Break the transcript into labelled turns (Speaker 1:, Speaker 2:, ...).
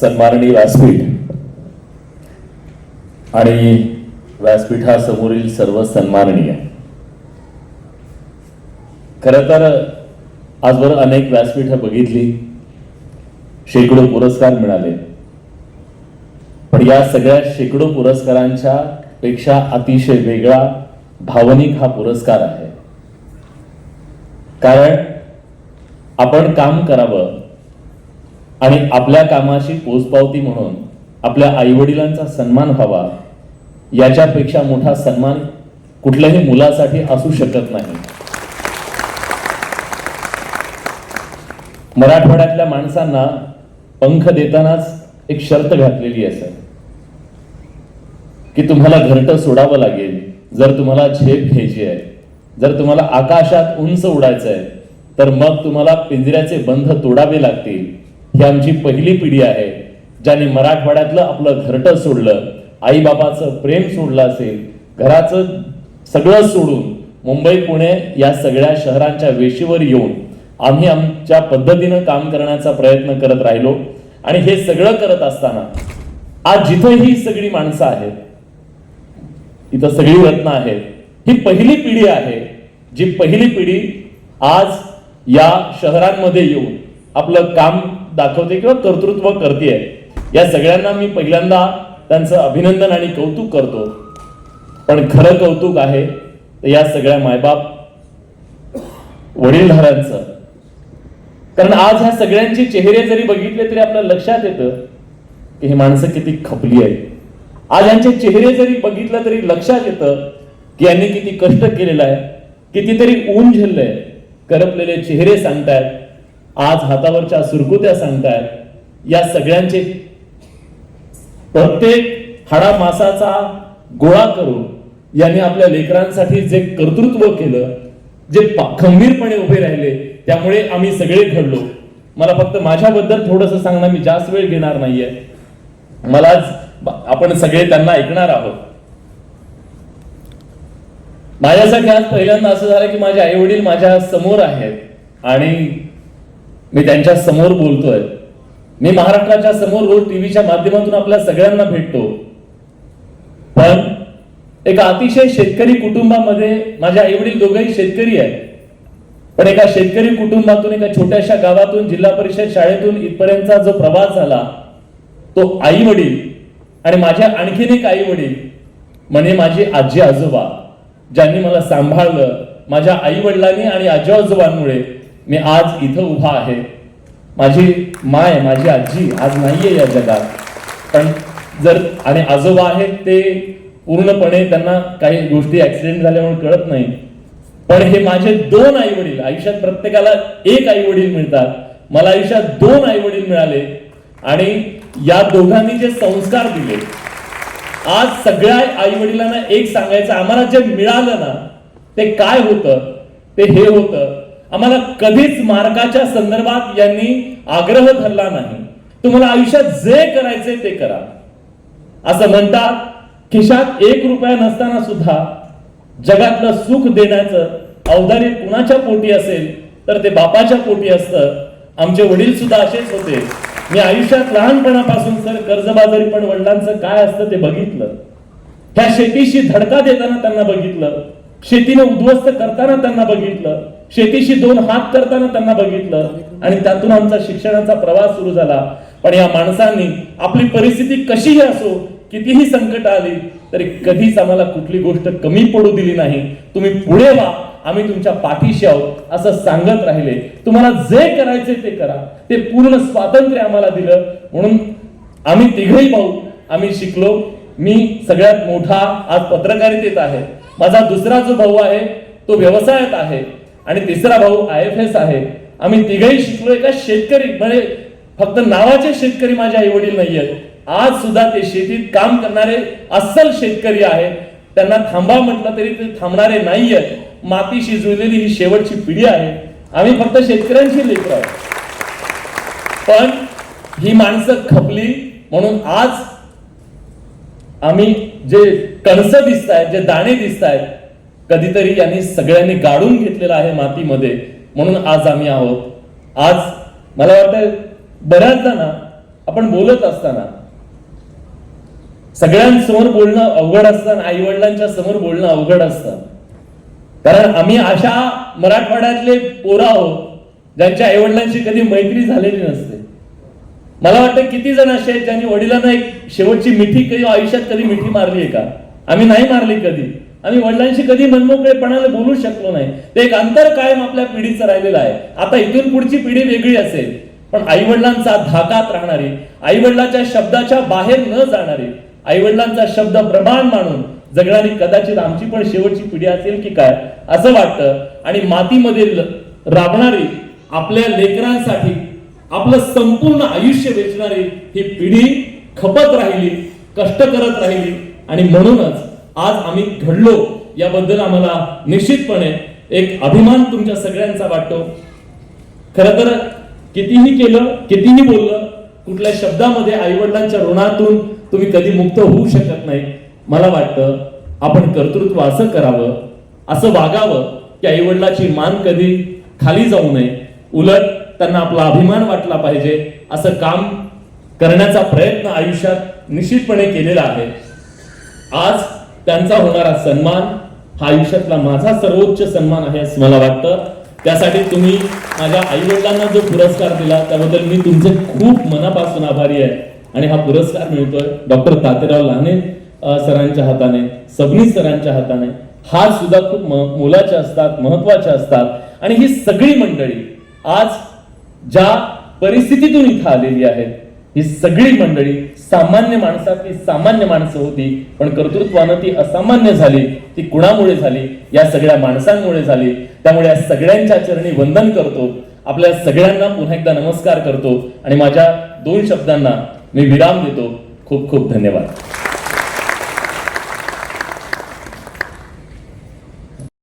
Speaker 1: सन्माननीय व्यासपीठ. आणि व्यासपीठासमोरील सर्व सन्माननीय. खर तर आजवर अनेक व्यासपीठं बघितली शेकडो पुरस्कार मिळाले. पण या सगळ्या शेकडो पुरस्कारांच्या पेक्षा अतिशय वेगळा भावनिक हा पुरस्कार आहे. कारण आपण काम करावं आणि आपल्या कामाची पोचपावती म्हणून आपल्या आईवडिलांचा सन्मान व्हावा. याच्यापेक्षा मोठा सन्मान कुठल्याही मुलासाठी असू शकत नाही. मराठवाड्यातल्या माणसांना पंख देतानाच एक शर्त घातलेली असेल की तुम्हाला घरटं सोडावं लागेल. जर तुम्हाला झेप घ्यायची आहे जर तुम्हाला आकाशात उंच उडायचं आहे तर मग तुम्हाला पिंजऱ्याचे बंध तोडावे लागतील. ही आमची पहिली पिढी आहे ज्याने मराठवाड्यातलं आपलं घरटं सोडलं आईबाबाचं प्रेम सोडलं असेल घराचं सगळं सोडून मुंबई पुणे या सगळ्या शहरांच्या वेशीवर येऊन आम्ही आमच्या पद्धतीनं काम करण्याचा प्रयत्न करत राहिलो. आणि हे सगळं करत असताना आज जिथं ही सगळी माणसं आहेत इथं सगळी रत्न आहेत ही पहिली पिढी आहे जी पहिली पिढी आज या शहरांमध्ये येऊन आपलं काम दाखवते किंवा कर्तृत्व करते या सगळ्यांना मी पहिल्यांदा त्यांचं अभिनंदन आणि कौतुक करतो. पण खरं कौतुक आहे तर या सगळ्या मायबाप वडीलधाऱ्यांचं. कारण आज ह्या सगळ्यांचे चेहरे जरी बघितले तरी आपल्या लक्षात येतं की हे माणसं किती खपली आहेत. आज यांचे चेहरे जरी बघितलं तरी लक्षात येतं की यांनी किती कष्ट केलेलं आहे कितीतरी ऊन झेललंय करपलेले चेहरे सांगतायत. आज हातावरच्या सुरकुत्या सांगतायत या सगळ्यांचे प्रत्येक हाडा मासाचा गोळा करून यांनी आपल्या लेकरांसाठी जे कर्तृत्व केलं जे खंबीरपणे उभे राहिले त्यामुळे आम्ही सगळे घडलो. मला फक्त माझ्याबद्दल थोडंसं सांगणं मी जास्त वेळ घेणार नाहीये. मला आज आपण सगळे त्यांना ऐकणार आहोत. माझ्यासाठी आज पहिल्यांदा असं झालं की माझे आई वडील माझ्यासमोर आहेत आणि मी त्यांच्यासमोर बोलतोय. मी महाराष्ट्राच्या समोर रोज टीव्हीच्या माध्यमातून आपल्या सगळ्यांना भेटतो. पण एका अतिशय शेतकरी कुटुंबामध्ये माझ्या आई वडील दोघंही शेतकरी आहेत. पण एका शेतकरी कुटुंबातून एका छोट्याशा गावातून जिल्हा परिषद शाळेतून इथपर्यंतचा जो प्रवास झाला तो आई वडील आणि माझ्या आणखीन एक आई वडील म्हणजे माझे आजी आजोबा ज्यांनी मला सांभाळलं माझ्या आई वडिलांनी आणि आजी आजोबांमुळे मी आज इथं उभा आहे. माझी माय माझी आजी आज नाहीये या जगात. पण जर आणि आजोबा आहेत ते पूर्णपणे त्यांना काही गोष्टी ऍक्सिडेंट झाल्यामुळे कळत नाही. पण हे माझे दोन आई वडील आयुष्यात प्रत्येकाला एक आई वडील मिळतात. मला आयुष्यात दोन आई वडील मिळाले आणि या दोघांनी जे संस्कार दिले आज सगळ्या आई वडिलांना एक सांगायचं आम्हाला जे मिळालं ना ते काय होतं? ते हे होतं आम्हाला कधीच मार्गाच्या संदर्भात यांनी आग्रह धरला नाही. तुम्हाला आयुष्यात जे करायचे ते करा. असं म्हणतात खिशात एक रुपया नसताना सुद्धा जगातलं सुख देण्याचं अवधारी कुणाच्या पोटी असेल तर ते बापाच्या पोटी असतं. आमचे वडील सुद्धा असेच होते. मी आयुष्यात लहानपणापासून सर कर्जबाजारी पण वडिलांचं काय असतं ते बघितलं. त्या शेतीशी धडका देताना त्यांना बघितलं. शेतीने उद्ध्वस्त करताना त्यांना बघितलं. शेतीशी दोन हात करताना त्यांना बघितलं आणि त्यातून आमचा शिक्षणाचा प्रवास सुरू झाला. पण या माणसांनी आपली परिस्थिती कशीही असो कितीही संकट आली तरी कधीच आम्हाला कुठली गोष्ट कमी पडू दिली नाही. तुम्ही पुढे वा आम्ही तुमच्या पाठीशी आहोत असं सांगत राहिले. तुम्हाला जे करायचे ते करा. ते पूर्ण स्वातंत्र्य आम्हाला दिलं. म्हणून आम्ही तिघही भाऊ आम्ही शिकलो. मी सगळ्यात मोठा आज पत्रकारितेत आहे. माझा दुसरा जो भाऊ आहे तो व्यवसायात आहे. आणि तिसरा भाऊ आय एफ एस आहे. आम्ही तिघही शिकलो एका शेतकरी म्हणजे फक्त नावाचे शेतकरी माझे आई वडील आहेत आज सुद्धा ते शेतीत काम करणारे अस्सल शेतकरी आहेत. त्यांना थांबा म्हटलं तरी ते थांबणारे नाहीयेत. मातीशी जुळलेली ही शेवटची पिढी आहे. आम्ही फक्त शेतकऱ्यांशी लेकर आहोत. पण ही माणसं खपली म्हणून आज आम्ही जे कणस दिसत आहेत जे दाणे दिसत आहेत कधीतरी यांनी सगळ्यांनी गाडून घेतलेलं आहे मातीमध्ये म्हणून आज आम्ही आहोत. आज मला वाटतं बऱ्याचदा ना आपण बोलत असताना सगळ्यांसमोर बोलणं अवघड असतं आई वडिलांच्या समोर बोलणं अवघड असतं. कारण आम्ही अशा मराठवाड्यातले पोरं आहोत ज्यांच्या आई वडिलांशी कधी मैत्री झालेली नसते. मला वाटतं किती जण असे आहेत ज्यांनी वडिलांना एक शेवटची मिठी कधी आयुष्यात कधी मिठी मारली आहे का? आम्ही नाही मारली कधी. आम्ही वडिलांशी कधी मनमोकळेपणाने बोलू शकलो नाही. ते एक अंतर कायम आपल्या पिढीचं राहिलेलं आहे. आता इथून पुढची पिढी वेगळी असेल. पण आई वडिलांचा धाकात राहणारी आई वडिलांच्या शब्दाच्या बाहेर न जाणारी आई वडिलांचा शब्द प्रमाण मानून जगणारी कदाचित आमची पण शेवटची पिढी असेल की काय असं वाटतं. आणि मातीमध्ये राबणारी आपल्या लेकरांसाठी आपलं संपूर्ण आयुष्य वेचणारी ही पिढी खपत राहिली कष्ट करत राहिली. आणि म्हणूनच आज आम्ही घडलो याबद्दल आम्हाला निश्चितपणे एक अभिमान तुमच्या सगळ्यांचा वाटतो. खर तर कितीही केलं कितीही बोललं कुठल्या शब्दामध्ये आईवडिलांच्या ऋणातून तुम्ही कधी मुक्त होऊ शकत नाही. मला वाटतं आपण कर्तृत्व असं करावं असं वागावं की आईवडिलाची मान कधी खाली जाऊ नये. उलट त्यांना आपला अभिमान वाटला पाहिजे. असं काम करण्याचा प्रयत्न आयुष्यात निश्चितपणे केलेला आहे. आज त्यांचा होणारा सन्मान हा आयुष्यातला माझा सर्वोच्च सन्मान आहे असं मला वाटतं. त्यासाठी तुम्ही माझ्या आईवडिलांना जो पुरस्कार दिला त्याबद्दल मी तुमचे खूप मनापासून आभारी आहे. आणि हा पुरस्कार मिळतोय डॉक्टर तातेराव लहाने सरांच्या हाताने सबनीस सरांच्या हाताने. हा सुद्धा खूप मोलाचे असतात महत्त्वाचे असतात. आणि ही सगळी मंडळी आज ज्या परिस्थितीतून इथं आलेली आहेत ही सगळी मंडळी सामान्य माणसातली सामान्य माणसं होती पण कर्तृत्वानं ती असामान्य झाली ती कुणामुळे झाली? या सगळ्या माणसांमुळे झाली. त्यामुळे या सगळ्यांच्या चरणी वंदन करतो. आपल्या सगळ्यांना पुन्हा एकदा नमस्कार करतो. आणि माझ्या दोन शब्दांना मी विराम देतो. खूप खूप धन्यवाद.